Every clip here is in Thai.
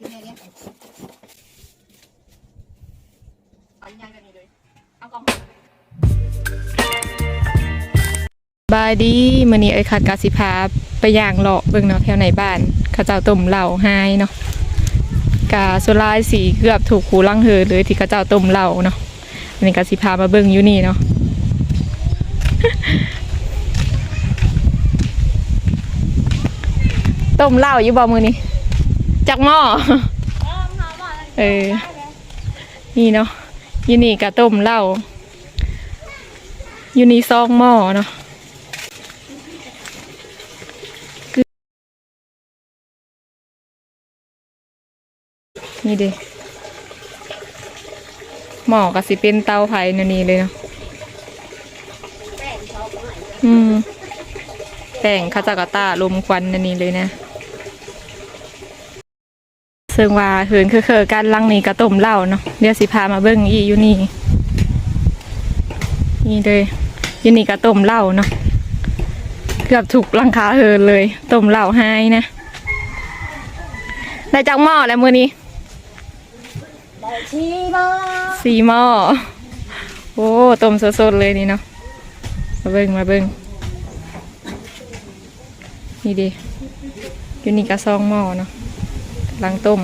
กินเนี่ยเอาใหญ่กันนี่เลย เอากล่องบายดีมื้อนี้ไอ้คัดกาสิพาไปย่างเลาะเบิ่งเนาะแถวไหนบ้านเขาเจ้าต้มเหล้าไฮเนาะกาสุรายสีเกือบถูกคูลังเฮอเลยที่เขาเจ้าต้มเหล้าเนาะอันนี้กาสิพามาเบิ่งอยู่นี่เนาะ ต้มเหล้าอยู่บ่มื้อนี้ จักหม้อเออ นี่เนาะยูนี่ก็ต้มเหล้ายูนี่ซองหม้อเนาะนี่เด้หมอก็สิเป็นเตาไผ่นันนี่เลยเนาะอืมแต่งคาจากาตาลมควันนันนี่เลยนะ ซึ่งว่าเหินคือเคอกันลังนี้กระต้มเหล้าเนาะเดี๋ยวสิพามาเบิ้งอีอยู่นี่นี่เลยอยู่นี่กระต้มเหล้าเนาะเกือบถูกลังคาเหินเลยต้มเหล้าให้นะได้จักหม้อแล้วมือนี้ได้ชีบ่สีหม้อโอ้ต้มสดๆเลยนี่เนาะมาเบิ่งมาเบิ่งนี่ดิอยู่นี่กระซองหม้อเนาะ ลังต้ม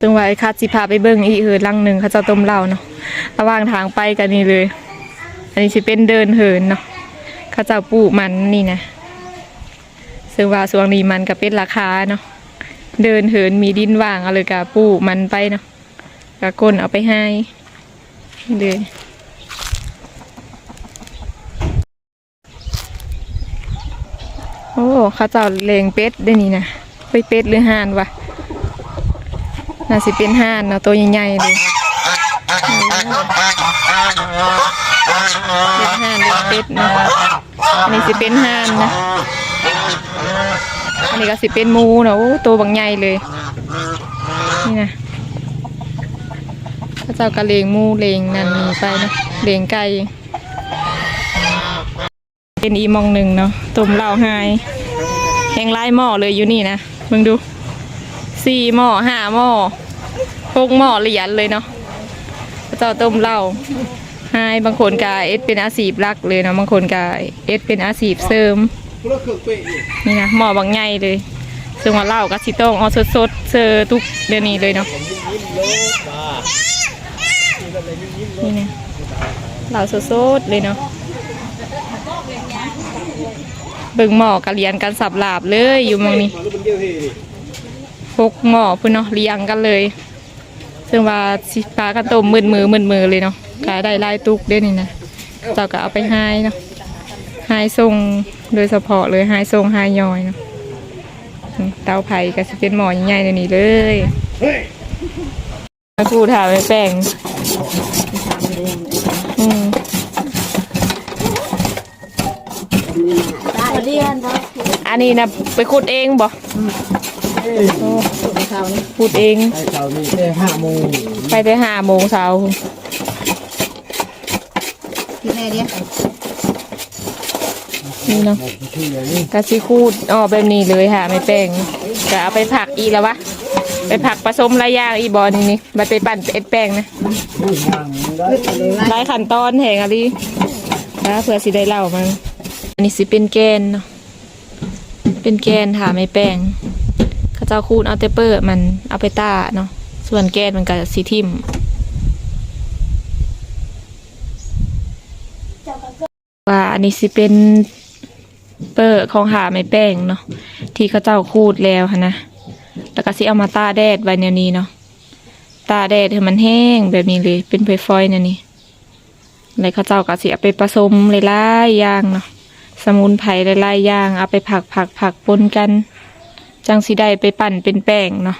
ตึงไว้คาดสิพาไปเบิ่งอีกเหินลังหนึ่งเขาจะต้มเหล้าเนาะระหว่างทางไปกันนี่เลย อันนี้สิเป็นเดินเหินเนาะเขาจะปลูกมันนี่นะซึ่งว่าสวงนี้มันก็เป็นราคาเนาะเดินเหินมีดินว่างเอาเลยกะปลูกมันไปเนาะกะก้นเอาไปให้เลยโอ้เข้าเจ้าเลงเป็ดได้นี่นะไปเป็ดหรือห่านวะ น่าสิเป็นห่านเนาะตัวใหญ่ๆเลยเป็นห่านเป็นเป็ดเนาะอันนี้สิเป็นห่านนะอันนี้ก็สิเป็นมูเนาะโอ้ตัวบางใหญ่เลยนี่นะพระเจ้ากระเลงมูเลงนั่นนี่ไปนะเลงไก่เป็นอีมองหนึ่งเนาะต้มเหล้าไฮแหงไล่หม้อเลยอยู่นี่นะมึงดู สี่หม้อห้าหม้อหกหม้อเหรียญเลยเนาะเจ้าต้มเหล้าไฮบางคนกาเอสเป็นอาชีพหลักเลยเนาะบางคนกาเอสเป็นอาชีพเสริมนี่นะหม้อบางใหญ่เลยซึ่งว่าเหล้ากับสิต้องเอาสดๆเซอร์ทุกเดือนนี้เลยเนาะนี่นะเราสดๆเลยเนาะเบิ่งหมอกระเรียนกันสับหลาบเลยอยู่มองนี้ พกหมอพุ่นเนาะเรียงกันเลย ซึ่งว่าสิปลากันต้มมืดมือมืดมือเลยเนาะกาได้ลายตุกเด้นี่นะเจ้าก็เอาไปให้เนาะให้ทรงโดยเฉพาะเลยให้ทรงให้ย่อยเนาะเตาไผ่ก็สิเป็นหมอใหญ่ๆในนี้เลยมาพูดถามไปแป้งอืมอันนี้นะไปขุดเองบ่ เขานี่ขุดเองไอ้เช้านี้ได้ห้าโมงไปได้ห้าโมงเช้ากินแม่เนี่ยนี่เนาะที่ไหนนี่กะสิคูดอ๋อแบบนี้เลยค่ะ ไม่แป้งกะเอาไปผักอีแล้ววะ ไปผักผสมหลายอย่างอีบอนี่นี่มาไปปั่นเป็นแป้งนะนี่ห่างได้หลายขั้นตอนแหงอะดิแล้วเผื่อสิได้เล่ามันอันนี้สิเป็นแกนเนาะเป็นแกนค่ะไม่แป้ง เจ้าคูดเอาแต่เปิดมันเอาไปต้าเนาะส่วนแกนมันก็สีทิมว่าอันนี้สิเป็นเปอร์ของหาไม่แป้งเนาะที่เขาเจ้าคูดแล้วนะแล้วก็สิเอามาตาแดดไว้แนวนี้เนาะตาแดดให้มันแห้งแบบนี้เลยเป็นฟอยๆแนวนี้แล้วเขาเจ้าก็สิเอาไปผสมหลายๆอย่างเนาะสมุนไพรหลายๆอย่างเอาไปผักผักผักปนกัน จังสิได้ไปปั่นเป็นแป้งเนาะ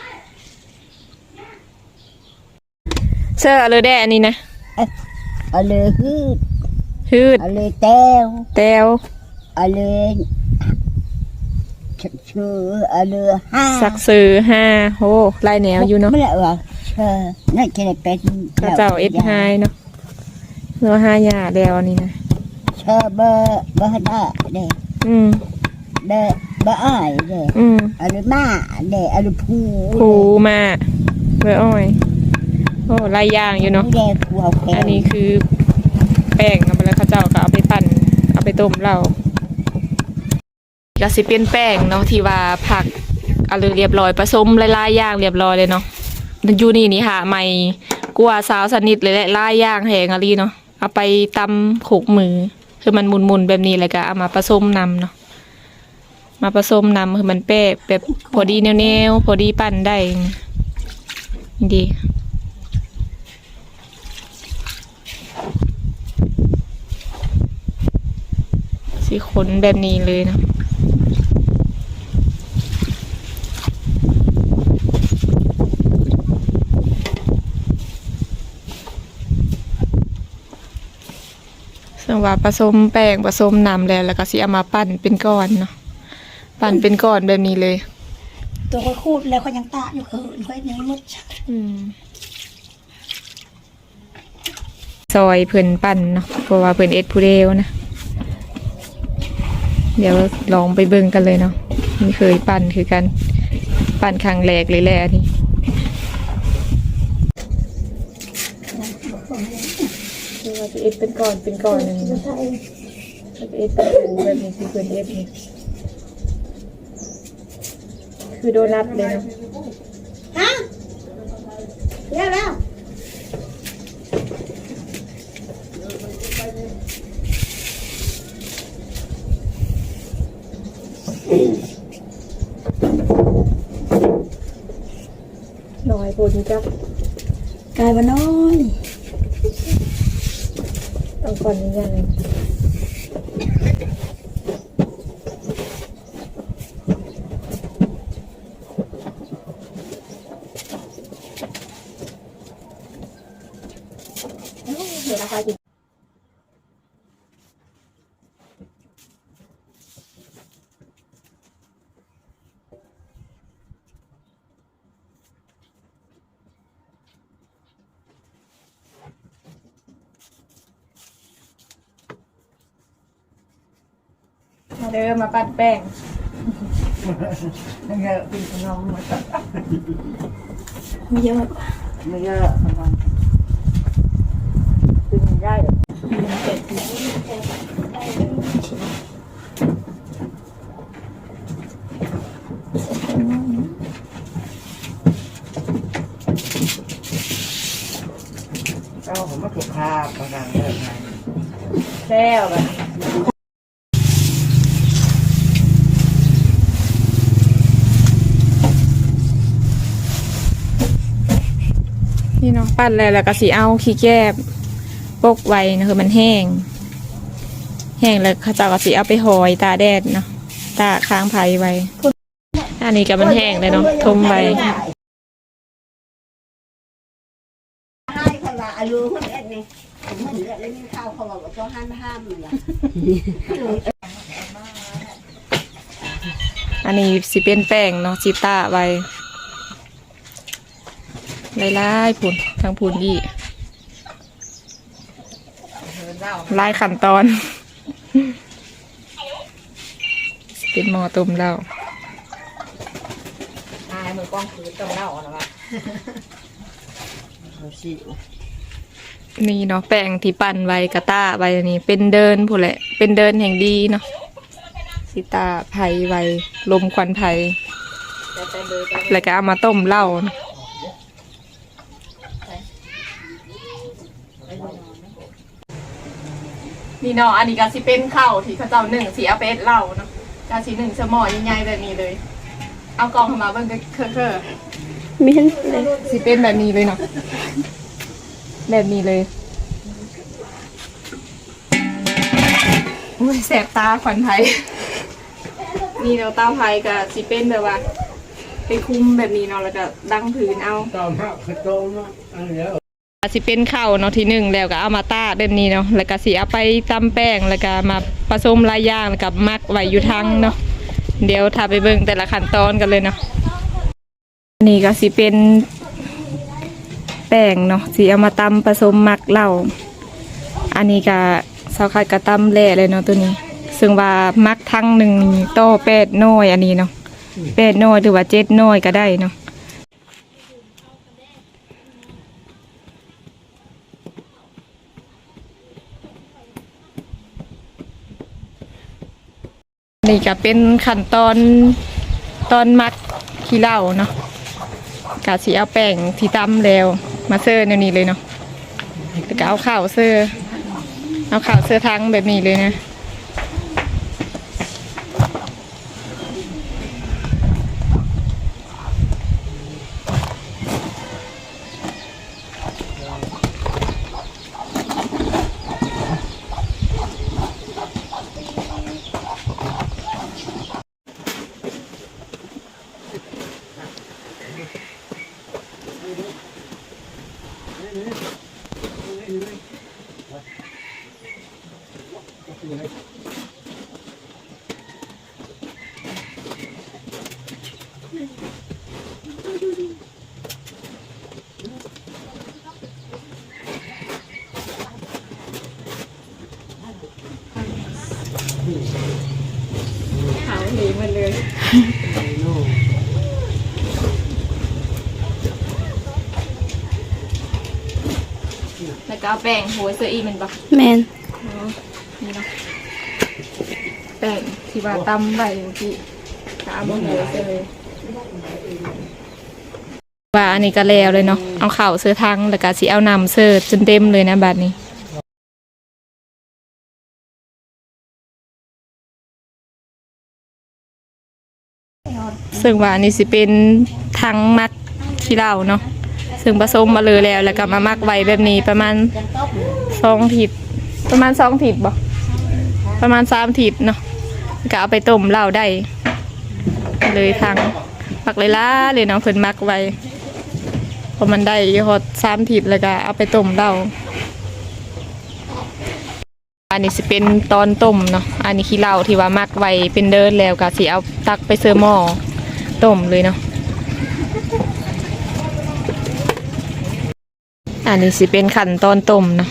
เสื้อเลยได้อันนี้นะเอาเลยฮืดฮืดเอาเลยแต้วแต้วเอาเลยชื่อเอาเลยห้าสักซื้อห้าโหลายแนวอยู่เนาะไม่ได้เหรอเชื่อนั่นจะได้เป็นกระเจ้าเอฟไฮเนาะเนื้อห้าหยาแล้วนี่นะเชื่อเบอร์เบอร์ได้เด้อืมเบอร์ บ้าอ้ายเด้อืมอะไรมาเด้อะไรผูผูมาเบอร์อ้อยโอ้หลายอย่างอยู่เนาะ เด้ผูเอาแขอันนี้คือแป้งเอาไปแล้วเขาเจ้าก็เอาไปปั่น เอาไปต้มเหล้าก็สิเป็นแป้งเนาะที่ว่าผักอะไรเรียบร้อยผสมหลายๆอย่างเรียบร้อยเลยเนาะอยู่นี่นี่ค่ะใหม่กลัวสาวสนิทเลยแหละหลายอย่างแหงอะไรเนาะเอาไปตำโขกมือ คือมันมุนๆแบบนี้แล้วก็เอามาผสมนำเนาะ มาผสมนำคือมันแป้งแบบพอดีแนวๆพอดีปั่นได้ดีสีขนแบบนี้เลยนะซึ่งว่าผสมแป้งผสมน้ำแล้วแล้วก็สิเอามาปั้นเป็นก้อนเนาะ ปั้นเป็นก้อนแบบนี้เลย ตัวค่อยคูดแล้วเขายังตาอยู่เขินค่อยยังมดอืมซอยเพิ่นปั้นเนาะเพราะว่าเพิ่นเอ็ดผู้เดียวนะ เดี๋ยวลองไปเบิ่งกันเลยเนาะไม่เคยปั่นคือกัน ปั่นครั้งแรกเลยแหละอันนี้คือว่าจะเอ็ดเป็นก้อนเป็นก้อนอย่างนี้นะจะเอ็ดเป็นหูแบบนี้คือเพิ่นเอ็ดนี่ คือโดนัทเลยเนาะฮะแล้วแล้วน้อยปนจับกลายว่าน้อยต้องก่อนนี้ยัง ไงเดี๋ยวนะคะจิมาเดิมมาปั้นแป้งไม่เยอะเป็นขนมมาไม่เยอะไม่เยอะประมาณเป็นได้เหรอเอ้าผมมาถูกคาบประดังเลยไง แซ่บอะนี่เนาะปั้นแล้วแล้วก็สีเอาขี้แก้บปกไว้นะคือมันแห้ง แห้งแล้วเขาจ้าก็สีเอาไปหอยตาแดดเนาะตาค้างไผ่ไว้อันนี้ก็มันแห้งเลยเนาะทมไว้ ให้เขาว่าอาลูคนเอ็ดนี่ผมเหมือนเลือดแล้วมีข้าวเขาบอ กว่าต้องห้ามห้ามมันล่ะอันนี้สิเป็นแป้งเนาะจิตาไว้ไล่ๆผุนทางผุนอีกไล่ขั้นตอนเป็นหม้อต้มเหล้าตายมือกล้องคือต้องเล่านะว่าเขาสิ นี่เนาะแป้งที่ปั่นไว้กระต้าไว้อันนี้ เป็นเดินผู้นแหละ เป็นเดินแห่งดีเนาะสิตาไผ่ไว้ลมควันไผ่แล้วก็เอามาต้มเหล้าเนาะนี่เนาะอันนี้ก็สิเป็นข้าวที่เขาเจ้าหนึ่งสีเอาไปเอ็ดเหล้าเนาะกาสีหนึ่งสมอใหญ่ๆแบบนี้เลย เอากล่องเข้ามาเบิ่งเคอะเคอะมีทั้งเลยสิเป็นแบบนี้เลยเนาะ แบบนี้เลยอุ้ยแสบตาขวัญไทยนี่เราตาไทยกับสิเป็นแบบว่าไปคุมแบบนี้เนาะแล้วก็ดังผืนเอาตอนหักคือโตเนาะอันเดียวสิเป็นข้าวเนาะทีหนึ่งแล้วก็เอามาต้าแบบนี้เนาะแล้วก็สิเอาไปตำแป้งแล้วก็มาผสมหลายอย่างแล้วกับมักไว้อยู่ทั้งเนาะเดี๋ยวถ้าไปเบิ่งแต่ละขั้นตอนกันเลยเนาะอันนี่ก็สิเป็น แป้งเนาะสิเอามาตำผสมมักเหล้าอันนี้ก็สาวคัดกระตำแหล่เลยเนาะตัวนี้ ซึ่งว่ามักทั้งหนึ่งโต้แปดน้อยอันนี้เนาะแปดน้อยหรือว่าเจ็ดน้อยก็ได้เนาะนี่ก็เป็นขั้นตอนตอนมัดขี้เหล้าเนาะกะสีเอาแป้งที่ตำแล้ว มาเซอร์ในนี้เลยเนาะแล้วก็เอาข่าวเซอร์ เอาข่าวเสื้อทั้งแบบนี้เลยนะ ขาวหนีมันเลย แล้วก็ เอาแป้งโหัวเสื้ออีมันปะแมนนี่เนาะแป้งที่ว่าตำใบเมื่อกี้ก็เอามาโหัวเสื้อเลยว่าอันนี้ก็แล้วเลยเนาะเอาเข่าวเสื้อทั้งแล้วก็สีเอานำเสื้อจนเต็มเลยนะบัดนี้ซึ่งว่าอันนี้สิเป็นทั้งมัดขี้เหล้าเนาะ ซึ่งผสมมาเลยแล้ว แล้วก็มามักไว้แบบนี้ประมาณสองถิดประมาณสองถิดบ่ประมาณสามถิดเนาะก็เอาไปต้มเหล้าได้ เลยทางมักเลยล่าเลยเนาะเพิ่นมักไว้พอมันได้ฮอดสามถิดแล้วก็เอาไปต้มเหล้าอันนี้สิเป็นตอนต้มเนาะ อันนี้ขี้เหล้าที่ว่ามักไว้เป็นเดินแล้วก็สิเอาตักไปเซอร์หม้อต้มเลยเนาะ อันนี้สิเป็นขั้นตอนต้มนะ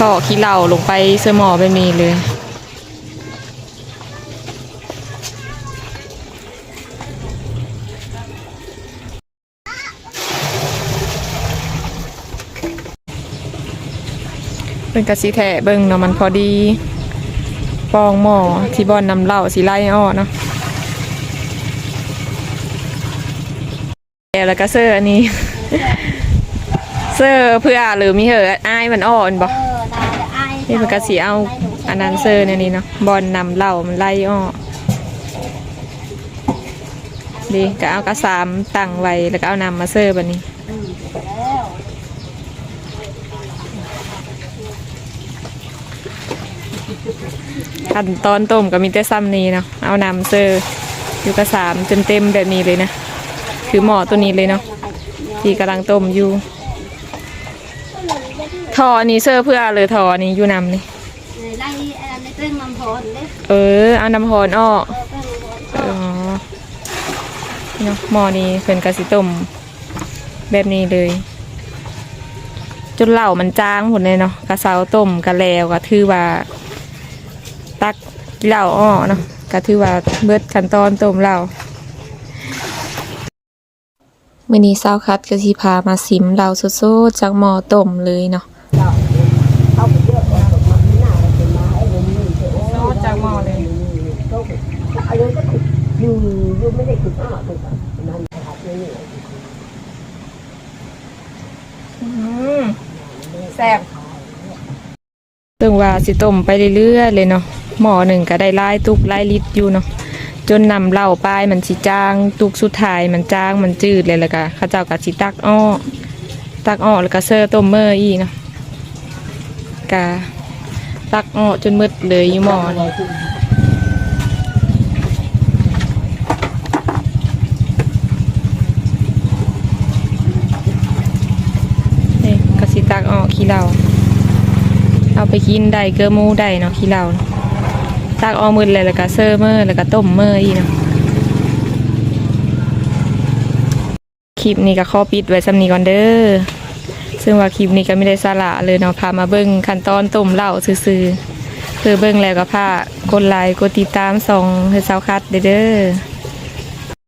ก็ขี้เหล้าลงไปเสื้อหมอแบบนี้เลยเป็นกระสีแทะเบิ่งเนาะมันพอดีปองหม้อที่บอนนำเหล้าสีไล่อ้อเนาะแล้วก็เสื้ออันนี้ เสื้อเพื่อหรือมีเหอะอายมันอ่อนบ่เออได้แต่อายนี่มันก็สีเอาอันนั้นเสื้อในนี้เนาะบอลนำเหล่ามันไล่อ้อดีก็เอากระสามตั้งไว้แล้วก็เอานำมาเสื้อแบบนี้อืมแล้วขั้นตอนต้มก็มีแต่ซ้ำนี้เนาะเอานำเสื้ออยู่กระสามจนเต็มแบบนี้เลยนะ คือหม้อตัวนี้เลยเนาะที่กำลังต้มอยู่ ทอนี้เสื้อเพื่อเลยทอนี้อยู่นำนี่ไล่อันนี้เรื่องมันพอนเด้เออเอาน้ำหอนอ้อเออเรื่องมันพอนอ๋อเนาะหม้อนี้เพิ่นกะสิต้มแบบนี้เลย จนเหล่ามันจางหมดเลยเนาะกะเซาต้มกะแล้วก็ถือว่า ตักเหล่าอ้อเนาะก็ถือว่าเบิดขั้นตอนต้มเหล่ามื้อนี้เซาคัดก็สิพามาซิมเหล่าสดๆจากหม้อต้มเลยเนาะ อะกว่ามันไม่น่าจะเป็นไม้เลยนี่เถอะโอ้ซดจากหม้อเลยก็อันนี้ก็อยู่อยู่ไม่ได้ถึงอ้าวถูกป่ะนั่นนะครับนี่นี่แซ่บซึ่งว่าสิต้มไปเรื่อยๆเลยเนาะหมอหนึ่งก็ได้หลายตุกหลายลิตรอยู่เนาะจนนำเหล้าปลายมันสิจางตุกสุดท้ายมันจางมันจืดเลยแล้วก็เข้าเจ้าก็สิตักอ้อตักอ้อแล้วก็เซอร์ต้มเมอร์อีเนาะ กะตักอ้อจนมืดเลยอยู่หมอนนี่กสิตักอ้อขี้เหล้าเอาไปกินได้เกลือมูได้เนาะขี้เหล้าตักออมือเลยแล้วก็เซอร์เมอร์แล้วก็ต้มเมอร์อีเนาะคลิปนี้ก็ข้อปิดไว้สำนีก่อนเด้อ ซึ่งว่าคลิปนี้ก็ไม่ได้สาระเลยเนาะพามาเบิ่งขั้นตอนต้มเหล้าซื่อๆเพื่อเบิ่งแล้วก็พากดไลค์กดติดตามส่องเฮือสาวคัดเด้อ